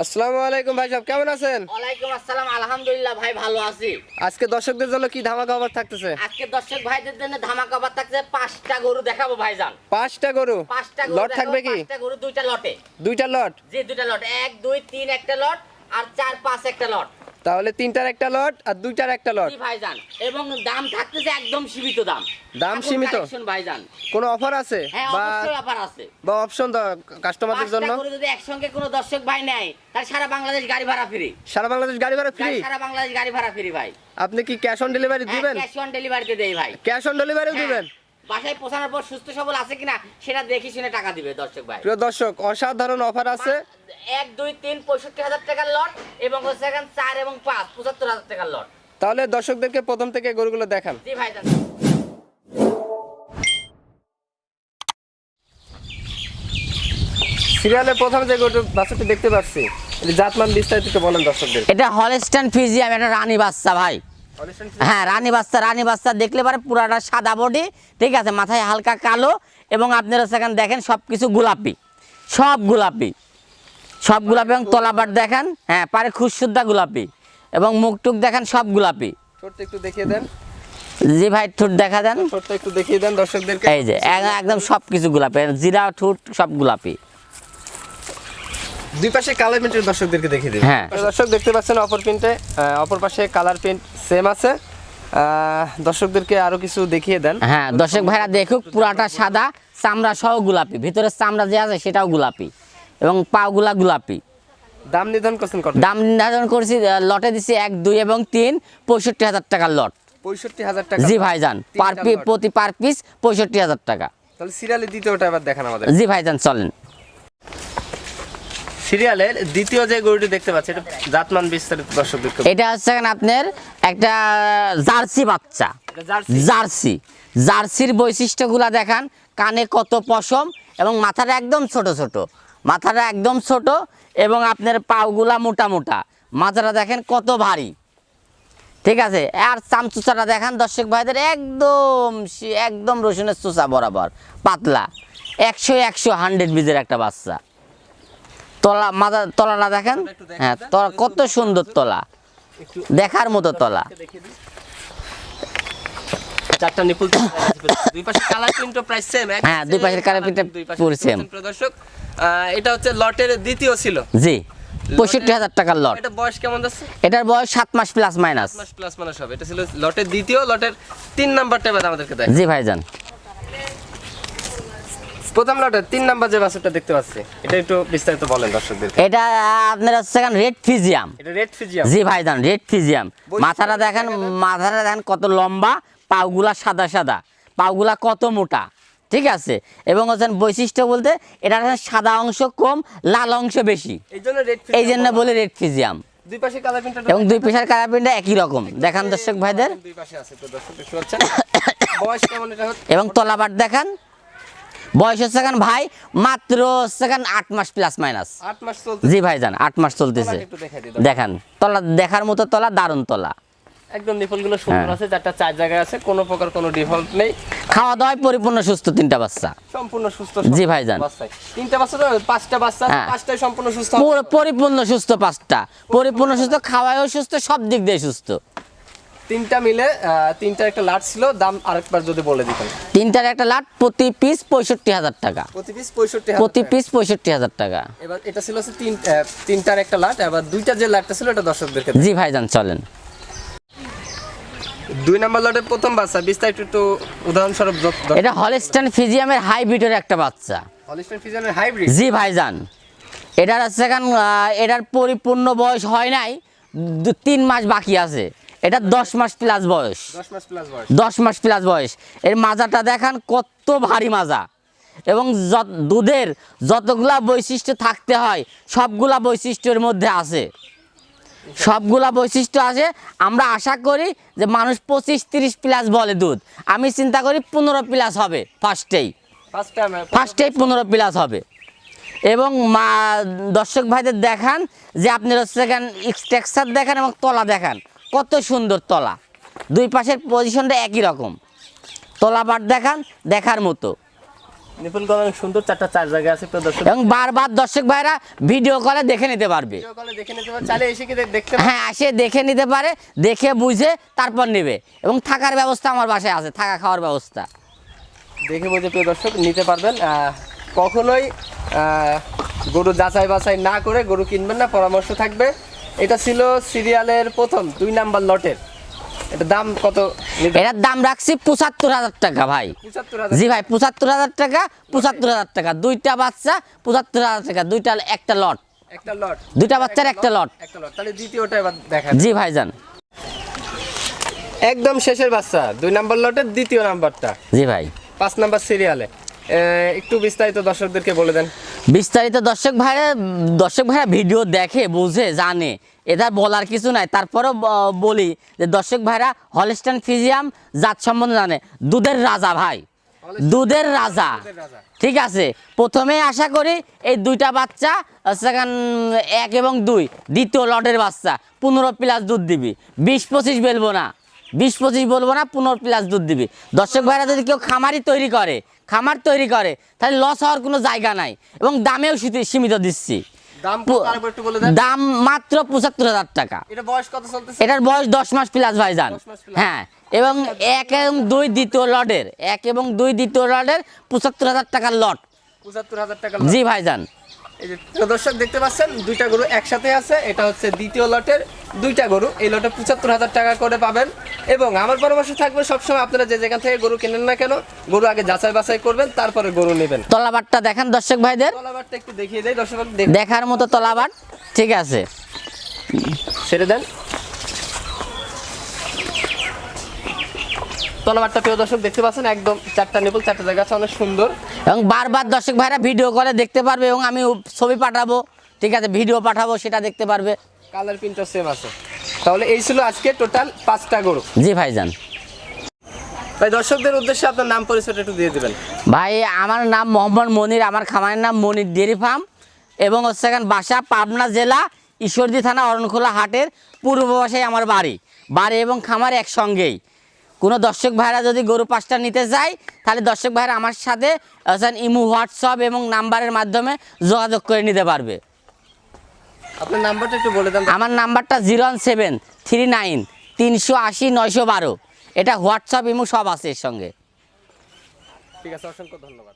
আসসালামু আলাইকুম ভাই সাহেব কেমন আছেন? ওয়ালাইকুম আসসালাম আলহামদুলিল্লাহ ভাই ভালো আছি। আজকে দর্শকদের জন্য কি ধামাকা অফার থাকতেছে? আজকে দর্শক ভাইদের জন্য ধামাকা অফার থাকছে পাঁচটা গরু দেখাবো ভাইজান। পাঁচটা গরু? পাঁচটা গরু লট থাকবে কি? পাঁচটা গরু দুইটা লটে। দুইটা লট? যে দুইটা লট। এক দুই তিন একটা লট আর চার পাঁচ একটা লট। তাহলে তিনটার একটা লট আর দুইটার একটা লট। ভাইজান এবং দাম থাকতেছে একদম সীমিত দাম। দাম সীমিত? ভাইজান। কোনো অফার আছে? হ্যাঁ বা অবশ্যই অফার আছে। বা অপশন কাস্টমারদের জন্য? যদি একসঙ্গে কোনো দর্শক ভাই নেয় তাহলে সারা বাংলাদেশ গাড়ি ভাড়া ফ্রি সারা বাংলাদেশ গাড়ি ভাড়া ফ্রি সারা বাংলাদেশ গাড়ি ভাড়া ফ্রি ভাই। আপনি কি ক্যাশ অন ডেলিভারি দিবেন? ক্যাশ অন ডেলিভারিতে দেই ভাই। ক্যাশ অন ডেলিভারিও হ্যাঁ, দিবেন? বাসায় পৌঁছানোর পর সুস্থ সবল আছে কিনা সেটা দেখি শুনে টাকা দিবে দর্শক ভাই। প্রিয় দর্শক অসাধারণ অফার আছে। এক দুই তিন পঁয়ষট্টি হাজার টাকার লট এবং হচ্ছে এখন চার এবং পাঁচ পঁচাত্তর হাজার টাকার লট। তাহলে দর্শকদেরকে প্রথম থেকে গরুগুলো দেখান। জি ভাই সিরিয়ালে প্রথম যে গরু বাচ্চাটি দেখতে পাচ্ছি জাতমান বিস্তারিত বলেন দর্শকদের। এটা হলস্টাইন ফিজিয়াম এটা রানী বাচ্চা ভাই। হ্যাঁ রানী বাচ্চা রানী বাচ্চা দেখলে পারে পুরাটা সাদা বডি ঠিক আছে মাথায় হালকা কালো এবং আপনারা সেখানে দেখেন সব কিছু গোলাপি সব গোলাপি। সব গোলাপি এবং তলাবার দেখেন হ্যাঁ পারে খুশুদ্দা গোলাপি এবং মুখটুক দেখেন সব গোলাপি। ছোট্ট একটু দেখিয়ে দেন। জি ভাই ঠুট দেখা দেন। ছোট্ট একটু দেখিয়ে দেন দর্শকদেরকে। এই যে একদম সব কিছু গোলাপি জিরা ঠুট সব গোলাপি। দুই পাশে কালার প্রিন্টের দর্শকদেরকে দেখিয়ে দিন হ্যাঁ। দর্শক দেখতে পাচ্ছেন অপর প্রিন্টে অপর পাশে কালার প্রিন্ট সেম আছে। দর্শকদেরকে আরও কিছু দেখিয়ে দেন। হ্যাঁ দর্শক ভাইরা দেখুক পুরাটা সাদা চামড়া সহ গোলাপি। ভিতরে চামড়া যে আছে সেটাও গোলাপি। এবং পাগুলা গোলাপি। দাম নির্ধারণ করছেন দাম নির্ধারণ করেছি লটে দিছি এক দুই এবং তিন পঁয়ষট্টি হাজার টাকার লট। পঁয়ষট্টি হাজার টাকা। জি ভাইজান পার প্রতি পার পিস পঁয়ষট্টি হাজার টাকা। তাহলে সিরিয়ালের দ্বিতীয়টা এবার দেখান আমাদের। জি ভাইজান চলেন। সিরিয়ালের দ্বিতীয় যে গরুটি দেখতে পাচ্ছি এটা জাতমান বিস্তারিত দর্শকদেরকে এটা হচ্ছে আপনার একটা জার্সি বাচ্চা। জার্সি? জার্সি। জার্সির বৈশিষ্ট্যগুলা দেখান কানে কত পশম এবং মাথাটা একদম ছোট ছোট। মাথাটা একদম ছোট এবং আপনার পাগুলা মোটা মোটা। মাথাটা দেখেন কত ভারী। ঠিক আছে? আর চামচুচাটা দেখেন দর্শক ভাইদের একদম একদম রসুনের চুচা বরাবর পাতলা। একশো একশো হান্ড্রেড বিজের একটা বাচ্চা। তলা মাথা তলাটা দেখেন? হ্যাঁ তলা কত সুন্দর তলা। দেখার মতো তলা। চারটা নিপুল দুই পাশে কালার প্রিন্ট সেম হ্যাঁ, দুই পাশের color print পুরো same। দর্শক আহ, এটা হচ্ছে লটের দ্বিতীয় ছিল। জি পঁয়ষট্টি হাজার টাকার লট। এটা বয়স কেমন যাচ্ছে? এটার বয়স সাত মাস প্লাস মাইনাস মাস প্লাস মাইনাস হবে। এটা ছিল লটের দ্বিতীয় লটের তিন এবার আমাদেরকে দেয়। জি ভাইজান। প্রথম লটের তিন নাম্বার যে বাছুরটা দেখতে পাচ্ছি এটা একটু বিস্তারিত বলেন দর্শকদের। এটা আপনার হচ্ছে রেড ফিজিয়াম এটা রেড ফিজিয়াম জি ভাইজান রেড ফিজিয়াম মাথাটা দেখেন মাথাটা দেখেন কত লম্বা। পাগুলা সাদা সাদা পাগুলা কত মোটা ঠিক আছে? এবং হচ্ছেন বৈশিষ্ট্য বলতে এটা সাদা অংশ কম লাল অংশ বেশি। এই জন্য বলে রেড ফিজিয়াম এবং দুই পেশার কালারপ্রিন্টটা একই রকম। দেখান দর্শক ভাইদের। এবং দেখান। বয়স হচ্ছে এখন ভাই মাত্র হচ্ছে এখন আট মাস প্লাস মাইনাস মাস চলতে আট মাস চলতেছে। দেখান। তলা দেখার মতো তলা দারুণ তলা। একদম নিপলগুলো সুন্দর হ্যাঁ। আছে চারটা চার জায়গায় আছে কোনো প্রকার কোনো ডিফল্ট নেই। খাওয়া দাওয়ায় পরিপূর্ণ সুস্থ তিনটা বাচ্চা। সম্পূর্ণ সুস্থ জি ভাইজান। তিনটা বাচ্চা তো পাঁচটা বাচ্চা হ্যাঁ। পাঁচটাই সম্পূর্ণ সুস্থ। পুরো পরিপূর্ণ সুস্থ পাঁচটা। পরিপূর্ণ সুস্থ খাওয়ায়ও সুস্থ সব দিক দিয়ে সুস্থ। তিনটা মিলে তিনটার একটা লাট ছিল দাম আরেকবার যদি বলে দিতেন। তিনটার একটা লাট প্রতি পিস পঁয়ষট্টি হাজার টাকা। প্রতি পিস পঁয়ষট্টি প্রতি পিস পঁয়ষট্টি হাজার টাকা। এবার এটা ছিল তিন তিনটার একটা লাট এবার দুইটা যে লাটটা ছিল এটা দর্শকদেরকে জি ভাইজান চলেন। দুই নাম্বার লটের প্রথম বাচ্চা বিস্তারিত একটু উদাহরণস্বরূপ এটা হলস্টাইন ফিজিয়ামের হাইব্রিডের একটা বাচ্চা। হলিস্টার ফিজানের হাইব্রিড? জি ভাইজান এটার হচ্ছে এখন এটার পরিপূর্ণ বয়স হয় নাই তিন মাস বাকি আছে। এটা দশ মাস প্লাস বয়স। দশ মাস প্লাস বয়স। দশ মাস প্লাস বয়স। এর মাজাটা দেখান কত ভারী মাজা। এবং দুধের যতগুলা বৈশিষ্ট্য থাকতে হয় সবগুলা বৈশিষ্ট্যের মধ্যে আছে। সবগুলা বৈশিষ্ট্য আছে। আমরা আশা করি যে মানুষ পঁচিশ তিরিশ প্লাস বলে দুধ। আমি চিন্তা করি পনেরো প্লাস হবে ফার্স্টেই ফার্স্টেই পনেরো প্লাস। হবে। এবং মা দর্শক ভাইদের দেখান যে আপনি হচ্ছে এখান টেক্সচার দেখান এবং তলা দেখান। কত সুন্দর তলা। দুই পাশের পজিশনটা একই রকম। তলা বার দেখান দেখার মতো। অনেক সুন্দর চারটা চার জায়গায় আছে প্রিয় দর্শক। এবং বারবার দর্শক ভাইরা ভিডিও কলে দেখে নিতে পারবে। ভিডিও কলে দেখে নিতে পারে চাইলে এসে কি দেখতে হ্যাঁ আসে দেখে নিতে পারে দেখে বুঝে তারপর নেবে। এবং থাকার ব্যবস্থা আমার বাসায় আছে থাকা খাওয়ার ব্যবস্থা। দেখে বুঝে প্রিয় দর্শক নিতে পারবেন। কখনোই গরু যাচাই বাছাই না করে গরু কিনবেন না পরামর্শ থাকবে। এটা ছিল সিরিয়ালের প্রথম দুই নাম্বার লটের। এটা দাম কত? এটার দাম রাখছি পঁচাত্তর হাজার টাকা ভাই। জি ভাই পঁচাত্তর হাজার টাকা পঁচাত্তর হাজার টাকা। দুইটা বাচ্চা পঁচাত্তর হাজার টাকা। দুইটা একটা লট। একটা লট। দুইটা বাচ্চার একটা লট। একটা লট। তাহলে দ্বিতীয়টা এবার দেখা জি ভাইজান একদম শেষের বাচ্চা। দুই নাম্বার লটের দ্বিতীয় নাম্বারটা। জি ভাই। পাঁচ নাম্বার সিরিয়ালে। একটু বিস্তারিত দর্শকদেরকে বলে দেন। বিস্তারিত দর্শক ভাইরা দর্শক ভাইরা ভিডিও দেখে বুঝে জানে। এটা বলার কিছু নাই। তারপরেও বলি যে দর্শক ভাইরা হলিস্টান ফিজিয়াম জাত সম্বন্ধে জানে। দুধের রাজা ভাই। দুধের রাজা। রাজা। ঠিক আছে? প্রথমে আশা করি এই দুইটা বাচ্চা সেখান এক এবং দুই দ্বিতীয় লটের বাচ্চা। পনেরো প্লাস দুধ দিবি। বিশ পঁচিশ বেলবো না। বিশ পঁচিশ বলব না পনেরো প্লাস দুধ দিবি। দর্শক ভাইরা যদি কেউ খামারই তৈরি করে খামার তৈরি করে তাহলে লস হওয়ার কোনো জায়গা নাই এবং দামেও সীমিত দিচ্ছি। দাম মাত্র পঁচাত্তর হাজার টাকা। এটার বয়স দশ মাস প্লাস ভাই যান 10 মাস plus। হ্যাঁ এবং এক এবং দুই দ্বিতীয় লটের এক এবং দুই দ্বিতীয় লটের পঁচাত্তর হাজার টাকার লট। পঁচাত্তর হাজার টাকা জি ভাইজান। এই যে প্রিয় দর্শক দেখতে পাচ্ছেন দুইটা গরু একসাথে আছে। এটা হচ্ছে দ্বিতীয় লটের দুইটা গরু এই লটে পঁচাত্তর হাজার টাকা করে পাবেন। এবং আমার পরামর্শ থাকবে সবসময় আপনারা যে যেখান থেকে গরু কেনেন না কেন গরু আগে যাচাই বাছাই করবেন তারপরে গরু নেবেন। তলাবারটা দেখেন দর্শক ভাইদের। তলাবারটা একটু দেখিয়ে দেয় দর্শক দেখার মতো তলাবাট ঠিক আছে। ছেড়ে দেন। তলাবারটা প্রিয় দর্শক দেখতে পাচ্ছেন একদম চারটা নেবল চারটা জায়গা আছে অনেক সুন্দর। এবং বারবার দর্শক ভাইরা ভিডিও করে দেখতে পারবে এবং আমি ছবি পাঠাবো ঠিক আছে ভিডিও পাঠাবো সেটা দেখতে পারবে। কালার প্রিন্টও সেম আছে। তাহলে এই ছিল আজকে টোটাল পাঁচটা গরু। জি ভাইজান। ভাই দর্শকদের উদ্দেশ্যে আপনার নাম পরিচয়টা একটু দিয়ে দিবেন। ভাই আমার নাম মোহাম্মদ মনির আমার খামারের নাম মনির ডেয়ারি ফার্ম এবং হচ্ছে এখান বাসা পাবনা জেলা ঈশ্বরদী থানা অরণখোলা হাটের পূর্ব পাশে আমার বাড়ি। বাড়ি এবং খামার একসঙ্গেই। কোনো দর্শক ভাইরা যদি গরু পাঁচটা নিতে চায় তাহলে দর্শক ভাইরা আমার সাথে ইমু হোয়াটসঅ্যাপ এবং নাম্বারের মাধ্যমে যোগাযোগ করে নিতে পারবে। আপনার নাম্বারটা একটু বলে দেন। আমার নাম্বারটা zero one seven three nine তিনশো আশি নয়শো বারো। এটা হোয়াটসঅ্যাপ ইমু সব আছে এর সঙ্গে। ঠিক আছে অসংখ্য ধন্যবাদ।